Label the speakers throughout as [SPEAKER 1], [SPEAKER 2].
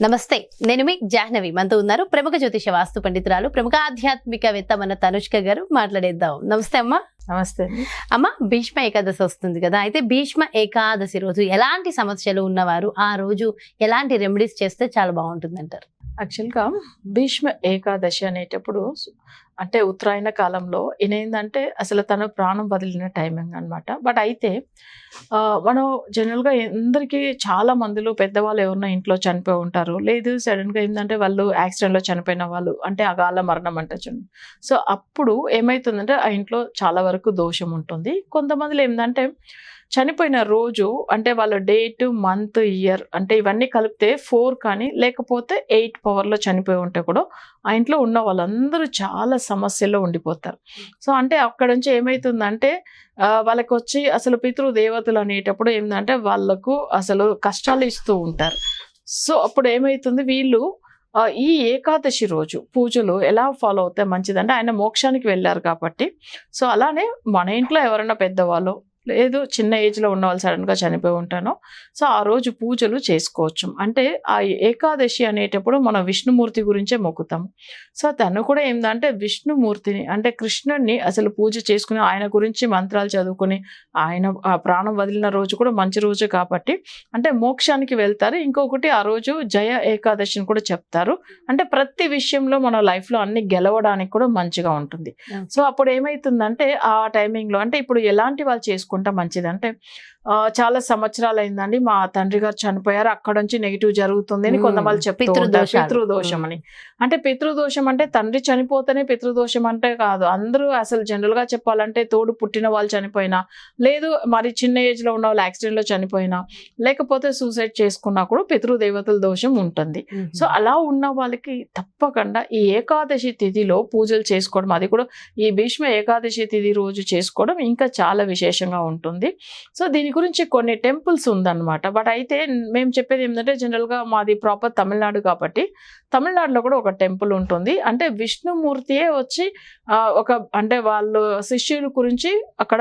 [SPEAKER 1] నమస్తే నేను మీ జాహ్నవి. మనతో ఉన్నారు ప్రముఖ జ్యోతిష వాస్తు పండితురాలు ప్రముఖ ఆధ్యాత్మికవేత్త మన తనుష్క గారు మాట్లాడేద్దాం. నమస్తే అమ్మా.
[SPEAKER 2] నమస్తే.
[SPEAKER 1] అమ్మ భీష్మ ఏకాదశి వస్తుంది కదా. అయితే భీష్మ ఏకాదశి రోజు ఎలాంటి సమస్యలు ఉన్నవారు ఆ రోజు ఎలాంటి రెమెడీస్ చేస్తే చాలా బాగుంటుంది అంటారు
[SPEAKER 2] యాక్చువల్గా భీష్మ ఏకాదశి అనేటప్పుడు అంటే ఉత్తరాయణ కాలంలో ఈయన ఏంటంటే అసలు తన ప్రాణం వదిలిన టైమింగ్ అన్నమాట. బట్ అయితే మనం జనరల్గా అందరికీ చాలా మందిలో పెద్దవాళ్ళు ఎవరన్నా ఇంట్లో చనిపోయి ఉంటారు. లేదు సడన్గా ఏంటంటే వాళ్ళు యాక్సిడెంట్లో చనిపోయిన వాళ్ళు అంటే అగాల మరణం అంటే చూడండి. సో అప్పుడు ఏమవుతుందంటే ఆ ఇంట్లో చాలా వరకు దోషం ఉంటుంది. కొంతమందిలో ఏంటంటే చనిపోయిన రోజు అంటే వాళ్ళ డేట్ మంత్ ఇయర్ అంటే ఇవన్నీ కలిపితే ఫోర్ కానీ లేకపోతే ఎయిట్ పవర్లో చనిపోయి ఉంటే కూడా ఆ ఇంట్లో ఉన్న వాళ్ళందరూ చాలా సమస్యల్లో ఉండిపోతారు. సో అంటే అక్కడ నుంచి ఏమవుతుందంటే వాళ్ళకి వచ్చి అసలు పితృ దేవతలు అనేటప్పుడు ఏంటంటే వాళ్ళకు అసలు కష్టాలు ఇస్తూ ఉంటారు. సో అప్పుడు ఏమవుతుంది వీళ్ళు ఈ ఏకాదశి రోజు పూజలు ఎలా ఫాలో అవుతాయి మంచిదంటే ఆయన మోక్షానికి వెళ్ళారు కాబట్టి. సో అలానే మన ఇంట్లో ఎవరైనా పెద్దవాళ్ళు లేదు చిన్న ఏజ్లో ఉన్న వాళ్ళు సడన్గా చనిపోయి ఉంటాను. సో ఆ రోజు పూజలు చేసుకోవచ్చు. అంటే ఆ ఏకాదశి అనేటప్పుడు మనం విష్ణుమూర్తి గురించే మొక్కుతాము సో తను కూడా ఏంటంటే విష్ణుమూర్తిని అంటే కృష్ణుడిని అసలు పూజ చేసుకుని ఆయన గురించి మంత్రాలు చదువుకుని ఆయన ఆ ప్రాణం వదిలిన రోజు కూడా మంచి రోజు కాబట్టి అంటే మోక్షానికి వెళ్తారు. ఇంకొకటి ఆ రోజు జయ ఏకాదశిని కూడా చెప్తారు. అంటే ప్రతి విషయంలో మన లైఫ్లో అన్ని గెలవడానికి కూడా మంచిగా ఉంటుంది. సో అప్పుడు ఏమైతుందంటే ఆ టైమింగ్లో అంటే ఇప్పుడు ఎలాంటి వాళ్ళు చేసుకుంటా మంచిది. అంటే చాలా సంవత్సరాలు అయిందండి మా తండ్రి గారు చనిపోయారు. అక్కడ నుంచి నెగిటివ్ జరుగుతుంది అని. కొంతమంది చెప్తూ ఉంటారు.
[SPEAKER 1] పితృదోషాలు.
[SPEAKER 2] పితృదోషం అని. అంటే పితృదోషం అంటే తండ్రి చనిపోతేనే పితృదోషం అంటే కాదు. అందరూ అసలు జనరల్గా చెప్పాలంటే తోడు పుట్టిన వాళ్ళు చనిపోయినా లేదు మరి చిన్న ఏజ్లో ఉన్న వాళ్ళు యాక్సిడెంట్లో చనిపోయినా లేకపోతే సూసైడ్ చేసుకున్నా కూడా పితృదేవతల దోషం ఉంటుంది. సో అలా ఉన్న వాళ్ళకి తప్పకుండా ఈ ఏకాదశి తిథిలో పూజలు చేసుకోవడం అది కూడా ఈ భీష్మ ఏకాదశి తిథి రోజు చేసుకోవడం ఇంకా చాలా విశేషంగా ఉంటుంది. సో దీని గురించి కొన్ని టెంపుల్స్ ఉందన్నమాట. బట్ అయితే మేము చెప్పేది ఏంటంటే జనరల్గా మాది ప్రాపర్ తమిళనాడు కాబట్టి తమిళనాడులో కూడా ఒక టెంపుల్ ఉంటుంది. అంటే విష్ణుమూర్తియే వచ్చి ఒక అంటే వాళ్ళు శిష్యుల గురించి అక్కడ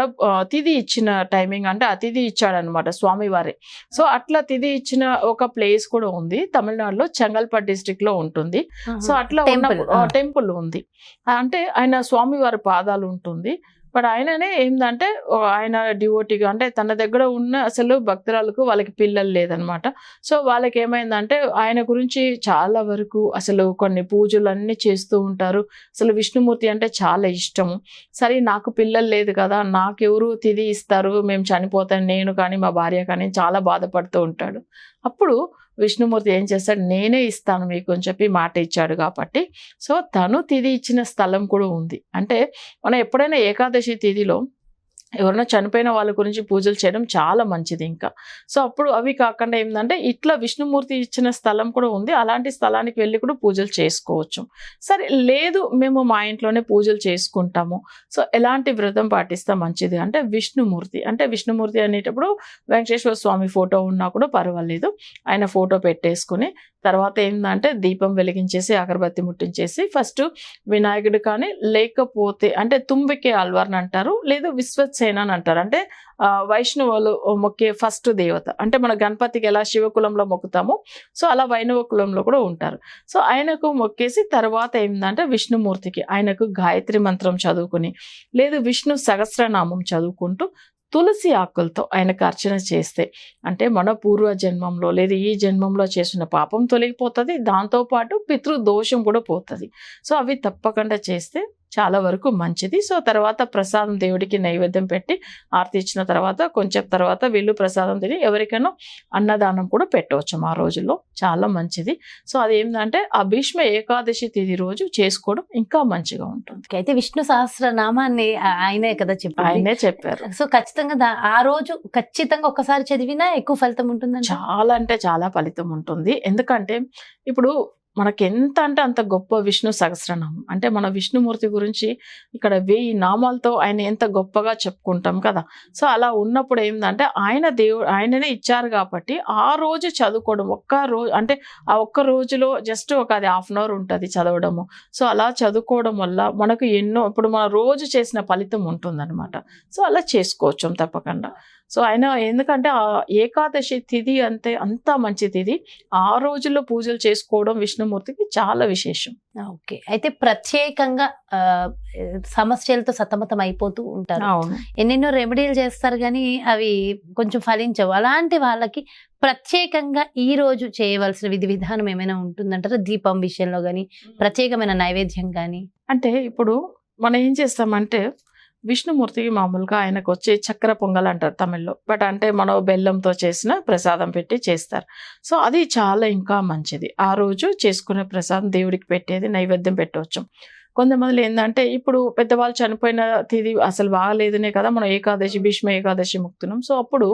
[SPEAKER 2] తిథి ఇచ్చిన టైమింగ్ అంటే ఆ తిథి ఇచ్చాడనమాట స్వామివారి. సో అట్లా తిథి ఇచ్చిన ఒక ప్లేస్ కూడా ఉంది. తమిళనాడులో చెంగల్పట్ డిస్ట్రిక్ట్లో ఉంటుంది. సో అట్లా. టెంపుల్ ఉంది. అంటే ఆయన స్వామివారి పాదాలు ఉంటుంది. బట్ ఆయననే ఏంటంటే ఆయన డివోటీగా అంటే తన దగ్గర ఉన్న అసలు భక్తురాలకు వాళ్ళకి పిల్లలు లేదనమాట. సో వాళ్ళకి ఏమైందంటే ఆయన గురించి చాలా వరకు అసలు కొన్ని పూజలు అన్నీ చేస్తూ ఉంటారు. అసలు విష్ణుమూర్తి అంటే చాలా ఇష్టము. సరే నాకు పిల్లలు లేదు కదా నాకెవరు తిది ఇస్తారు? మేము చనిపోతాను నేను కానీ మా భార్య కానీ చాలా బాధపడుతూ ఉంటాడు. అప్పుడు విష్ణుమూర్తి ఏం చేస్తాడు నేనే ఇస్తాను మీకు అని చెప్పి మాట ఇచ్చాడు కాబట్టి. సో తను తిది ఇచ్చిన స్థలం కూడా ఉంది. అంటే మనం ఎప్పుడైనా ఏకాదశి తిథిలో ఎవరైనా చనిపోయిన వాళ్ళ గురించి పూజలు చేయడం చాలా మంచిది ఇంకా. సో అప్పుడు అవి కాకుండా ఏంటంటే ఇట్లా విష్ణుమూర్తి ఇచ్చిన స్థలం కూడా ఉంది. అలాంటి స్థలానికి వెళ్ళి కూడా పూజలు చేసుకోవచ్చు. సరే లేదు మేము మా ఇంట్లోనే పూజలు చేసుకుంటాము. సో ఎలాంటి వ్రతం పాటిస్తే మంచిది? అంటే విష్ణుమూర్తి. అంటే విష్ణుమూర్తి అనేటప్పుడు వెంకటేశ్వర స్వామి ఫోటో ఉన్నా కూడా పర్వాలేదు. ఆయన ఫోటో పెట్టేసుకుని తర్వాత ఏంటంటే దీపం వెలిగించేసి అగరబత్తి ముట్టించేసి ఫస్ట్ వినాయకుడు కానీ లేకపోతే అంటే తుంబికే ఆల్వార్ని అంటారు. లేదు విశ్వసేన అని అంటారు. అంటే వైష్ణవులు మొక్కే ఫస్ట్ దేవత. అంటే మన గణపతికి ఎలా శివకులంలో మొక్కుతామో సో అలా వైణవ కులంలో కూడా ఉంటారు. సో ఆయనకు మొక్కేసి తర్వాత ఏంటంటే విష్ణుమూర్తికి ఆయనకు గాయత్రి మంత్రం చదువుకుని లేదు విష్ణు సహస్రనామం చదువుకుంటూ తులసి ఆకులతో ఆయనకు అర్చన చేస్తే అంటే మన పూర్వ జన్మంలో లేదా ఈ జన్మంలో చేసిన పాపం తొలగిపోతుంది. దాంతోపాటు పితృదోషం కూడా పోతుంది. సో అవి తప్పకుండా చేస్తే చాలా వరకు మంచిది. సో తర్వాత ప్రసాదం దేవుడికి నైవేద్యం పెట్టి ఆరతి ఇచ్చిన తర్వాత కొంచెం తర్వాత వీళ్ళు ప్రసాదం తిని ఎవరికైనా అన్నదానం కూడా పెట్టవచ్చు ఆ రోజుల్లో. చాలా మంచిది. సో అదేంటంటే ఆ భీష్మ ఏకాదశి తిథి రోజు చేసుకోవడం ఇంకా మంచిగా ఉంటుంది.
[SPEAKER 1] అయితే విష్ణు సహస్రనామాన్ని ఆ- ఆయనే కదా చెప్పారు
[SPEAKER 2] ఆయనే చెప్పారు.
[SPEAKER 1] సో ఖచ్చితంగా ఆ రోజు ఖచ్చితంగా ఒక్కసారి చదివినా ఎక్కువ ఫలితం ఉంటుందంట?
[SPEAKER 2] చాలా అంటే చాలా ఫలితం ఉంటుంది. ఎందుకంటే ఇప్పుడు మనకి ఎంత అంటే అంత గొప్ప విష్ణు సహస్రనామం. అంటే మన విష్ణుమూర్తి గురించి ఇక్కడ వెయ్యి నామాలతో ఆయన ఎంత గొప్పగా చెప్పుకుంటాం కదా. సో అలా ఉన్నప్పుడు ఏంటంటే ఆయన దేవుడు ఆయననే ఇచ్చారు కాబట్టి ఆ రోజు చదువుకోవడం ఒక్క రోజు అంటే ఆ ఒక్క రోజులో జస్ట్ ఒక అది హాఫ్ అన్ అవర్ ఉంటుంది చదవడము. సో అలా చదువుకోవడం వల్ల మనకు ఎన్నో ఇప్పుడు మన రోజు చేసిన ఫలితం ఉంటుందన్నమాట. సో అలా చేసుకోవచ్చు తప్పకుండా. సో ఆయన ఎందుకంటే ఆ ఏకాదశి తిథి అంటే అంత మంచి తిథి. ఆ రోజుల్లో పూజలు చేసుకోవడం విష్ణుమూర్తికి చాలా విశేషం.
[SPEAKER 1] ఓకే. అయితే ప్రత్యేకంగా సమస్యలతో సతమతం అయిపోతూ ఉంటారు. ఎన్నెన్నో రెమెడీలు చేస్తారు కానీ అవి కొంచెం ఫలించవు. అలాంటి వాళ్ళకి ప్రత్యేకంగా ఈ రోజు చేయవలసిన విధి విధానం ఏమైనా ఉంటుందంటారా? దీపం విషయంలో కానీ ప్రత్యేకమైన నైవేద్యం కానీ
[SPEAKER 2] అంటే ఇప్పుడు మనం ఏం చేస్తామంటే విష్ణుమూర్తికి మామూలుగా ఆయనకు వచ్చి చక్కెర పొంగల్ అంటారు తమిళ్ళో. బట్ అంటే మనం బెల్లంతో చేసిన ప్రసాదం పెట్టి చేస్తారు. సో అది చాలా ఇంకా మంచిది. ఆ రోజు చేసుకునే ప్రసాదం దేవుడికి పెట్టేది నైవేద్యం పెట్టవచ్చు. కొంతమంది ఏంటంటే ఇప్పుడు పెద్దవాళ్ళు చనిపోయిన తిది అసలు బాగాలేదనే కదా మనం ఏకాదశి భీష్మ ఏకాదశి ముక్తున్నాం. సో అప్పుడు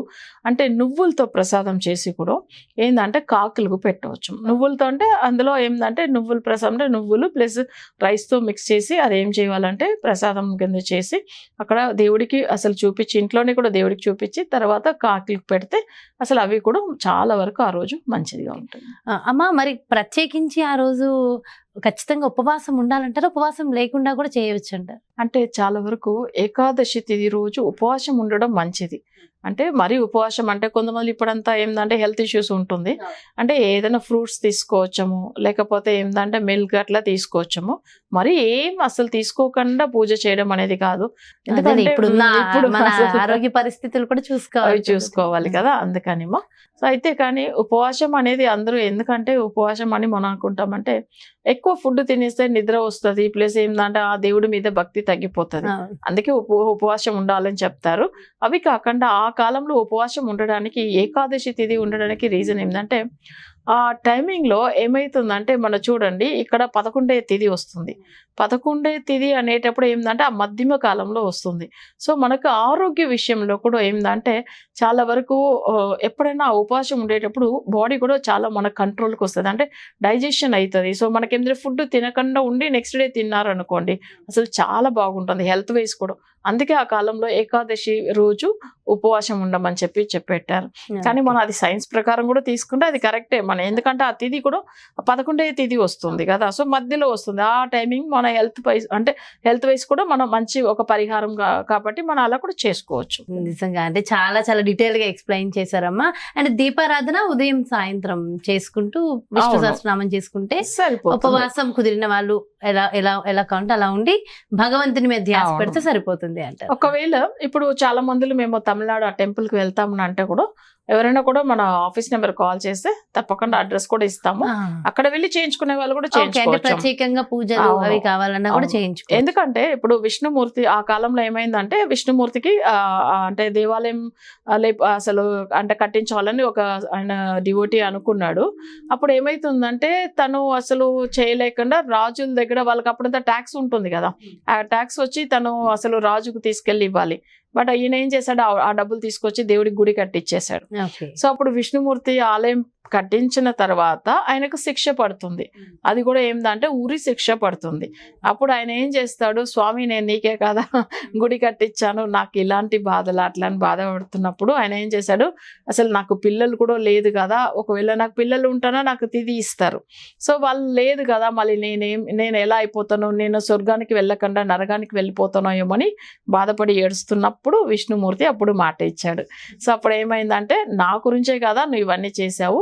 [SPEAKER 2] అంటే నువ్వులతో ప్రసాదం చేసి కూడా ఏంటంటే కాకులకు పెట్టవచ్చు. నువ్వులతో అంటే అందులో ఏంటంటే నువ్వుల ప్రసాదం అంటే నువ్వులు ప్లస్ రైస్తో మిక్స్ చేసి అది ఏం చేయాలంటే ప్రసాదం కింద చేసి అక్కడ దేవుడికి అసలు చూపించి ఇంట్లోనే కూడా దేవుడికి చూపించి తర్వాత కాకులకు పెడితే అసలు అవి కూడా చాలా వరకు ఆ రోజు మంచిదిగా ఉంటుంది.
[SPEAKER 1] అమ్మ మరి ప్రత్యేకించి ఆ రోజు ఖచ్చితంగా ఉపవాసం ఉండాలంటారా? ఉపవాసం లేకుండా కూడా చేయవచ్చు అంటారు
[SPEAKER 2] అంటే చాలా వరకు ఏకాదశి తిథి రోజు ఉపవాసం ఉండడం మంచిది. అంటే మరీ ఉపవాసం అంటే కొంతమంది ఇప్పుడంతా ఏంటంటే హెల్త్ ఇష్యూస్ ఉంటుంది. అంటే ఏదైనా ఫ్రూట్స్ తీసుకోవచ్చము లేకపోతే ఏంటంటే మిల్క్ అట్లా తీసుకోవచ్చము. మరి ఏం అసలు తీసుకోకుండా పూజ చేయడం అనేది కాదు. ఇప్పుడు
[SPEAKER 1] ఆరోగ్య పరిస్థితులు కూడా
[SPEAKER 2] అవి
[SPEAKER 1] చూసుకోవాలి
[SPEAKER 2] చూసుకోవాలి కదా అందుకనిమో. సో అయితే కానీ ఉపవాసం అనేది అందరూ ఎందుకంటే ఉపవాసం అని మనం అనుకుంటామంటే ఎక్కువ ఫుడ్ తినేస్తే నిద్ర వస్తుంది ప్లస్ ఏంటంటే ఆ దేవుడి మీద భక్తి తగ్గిపోతుంది. అందుకే ఉప ఉపవాసం ఉండాలని చెప్తారు. అవి కాకుండా ఆ కాలంలో ఉపవాసం ఉండడానికి ఏకాదశి తిథి ఉండడానికి రీజన్ ఏంటంటే ఆ టైమింగ్లో ఏమవుతుందంటే మన చూడండి ఇక్కడ పదకొండే తిథి వస్తుంది. పదకొండే తిథి అనేటప్పుడు ఏంటంటే ఆ మధ్యమ కాలంలో వస్తుంది. సో మనకు ఆరోగ్య విషయంలో కూడా ఏంటంటే చాలా వరకు ఎప్పుడైనా ఉపవాసం ఉండేటప్పుడు బాడీ కూడా చాలా మన కంట్రోల్కి వస్తుంది. అంటే డైజెషన్ అవుతుంది. సో మనకి ఏంటంటే ఫుడ్ తినకుండా ఉండి నెక్స్ట్ డే తిన్నారనుకోండి అసలు చాలా బాగుంటుంది హెల్త్ వైజ్ కూడా. అందుకే ఆ కాలంలో ఏకాదశి రోజు ఉపవాసం ఉండమని చెప్పి చెప్పెట్టారు. కానీ మనం అది సైన్స్ ప్రకారం కూడా తీసుకుంటే అది కరెక్టే. మనం ఎందుకంటే ఆ తిథి కూడా పదకొండే తిథి వస్తుంది కదా. సో మధ్యలో వస్తుంది. ఆ టైమింగ్ మన హెల్త్ వైజ్ అంటే హెల్త్ వైజ్ కూడా మనం మంచి ఒక పరిహారం కాబట్టి మనం అలా కూడా చేసుకోవచ్చు.
[SPEAKER 1] నిజంగా అంటే చాలా చాలా డీటెయిల్గా ఎక్స్ప్లెయిన్ చేశారమ్మా. అండ్ దీపారాధన ఉదయం సాయంత్రం చేసుకుంటూ విష్ణు. సహస్రనామం చేసుకుంటే ఉపవాసం కుదిరిన వాళ్ళు ఎలా ఎలా ఎలా కావాలంటే అలా ఉండి భగవంతుని మీద ధ్యాస. పెడితే సరిపోతుంది అంటారు.
[SPEAKER 2] ఒకవేళ ఇప్పుడు చాలా మందిలో మేము తమిళనాడు ఆ టెంపుల్కి వెళ్తామని అంటే కూడా ఎవరైనా కూడా మన ఆఫీస్ నెంబర్ కాల్ చేస్తే తప్పకుండా అడ్రస్ కూడా ఇస్తాము. అక్కడ వెళ్ళి చేయించుకునే వాళ్ళు కూడా
[SPEAKER 1] ప్రత్యేకంగా పూజలు. అవి కావాలన్నా కూడా. చేయించుకో
[SPEAKER 2] ఎందుకంటే ఇప్పుడు విష్ణుమూర్తి ఆ కాలంలో ఏమైందంటే విష్ణుమూర్తికి అంటే దేవాలయం అసలు అంటే కట్టించాలని ఒక ఆయన డివోటీ అనుకున్నాడు. అప్పుడు ఏమైతుందంటే తను అసలు చేయలేకుండా రాజుల దగ్గర వాళ్ళకి అప్పుడంతా ట్యాక్స్ ఉంటుంది కదా. ఆ ట్యాక్స్ వచ్చి తను అసలు రాజుకు తీసుకెళ్ళి ఇవ్వాలి. బట్ ఈయన ఏం చేశాడు? ఆ- డబ్బులు తీసుకొచ్చి దేవుడికి గుడి కట్టించేశాడు
[SPEAKER 1] ఓకే
[SPEAKER 2] సో అప్పుడు విష్ణుమూర్తి ఆలయం కట్టించిన తర్వాత ఆయనకు శిక్ష పడుతుంది. అది కూడా ఏందంటే ఉరి శిక్ష పడుతుంది. అప్పుడు ఆయన ఏం చేస్తాడు స్వామి నేను నీకే కదా గుడి కట్టించాను నాకు ఇలాంటి బాధలు అట్లా అని బాధపడుతున్నప్పుడు ఆయన ఏం చేశాడు అసలు నాకు పిల్లలు కూడా లేదు కదా ఒకవేళ నాకు పిల్లలు ఉంటానో నాకు తిది ఇస్తారు. సో వాళ్ళు లేదు కదా మళ్ళీ నేనేం నేను ఎలా అయిపోతాను నేను స్వర్గానికి వెళ్ళకుండా నరకానికి వెళ్ళిపోతానో ఏమని బాధపడి ఏడుస్తున్నప్పుడు విష్ణుమూర్తి అప్పుడు మాట ఇచ్చాడు. సో అప్పుడు ఏమైందంటే నా గురించే కదా నువ్వు ఇవన్నీ చేశావు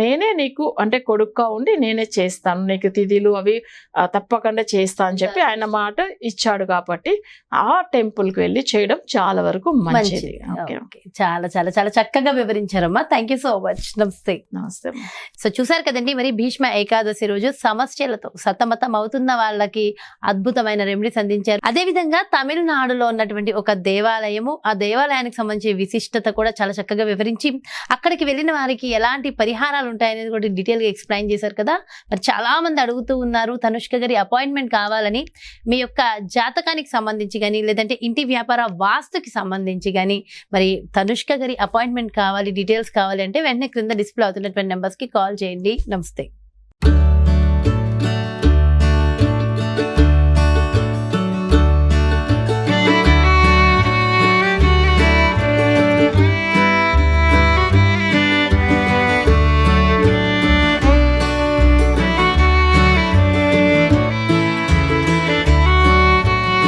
[SPEAKER 2] నేనే నీకు అంటే కొడుక్గా ఉండి నేనే చేస్తాను. నీకు తిథిలు అవి తప్పకుండా చేస్తా అని చెప్పి ఆయన మాట ఇచ్చాడు కాబట్టి ఆ టెంపుల్కి వెళ్ళి చేయడం చాలా వరకు మంచిది.
[SPEAKER 1] చాలా చాలా చాలా చక్కగా వివరించారమ్మా. థ్యాంక్ యూ సో మచ్ నమస్తే.
[SPEAKER 2] నమస్తే
[SPEAKER 1] సో చూసారు కదండి మరి భీష్మ ఏకాదశి రోజు సమస్యలతో సతమతం అవుతున్న వాళ్ళకి అద్భుతమైన రెమెడీస్ అందించారు. అదే విధంగా తమిళనాడులో ఉన్నటువంటి ఒక దేవాలయము ఆ దేవాలయానికి సంబంధించి విశిష్టత కూడా చాలా చక్కగా వివరించి అక్కడికి వెళ్ళిన వారికి ఎలాంటి పరిహారాలు ఉంటాయనేది కూడా డీటెయిల్గా ఎక్స్ప్లెయిన్ చేశారు కదా. మరి చాలామంది అడుగుతూ ఉన్నారు తనుష్క గారి అపాయింట్మెంట్ కావాలని మీ యొక్క జాతకానికి సంబంధించి కానీ లేదంటే ఇంటి వ్యాపార వాస్తుకి సంబంధించి కానీ మరి తనుష్క గారి అపాయింట్మెంట్ కావాలి డీటెయిల్స్ కావాలి అంటే వెంటనే క్రింద డిస్ప్లే అవుతున్నటువంటి నెంబర్స్కి కాల్ చేయండి. నమస్తే.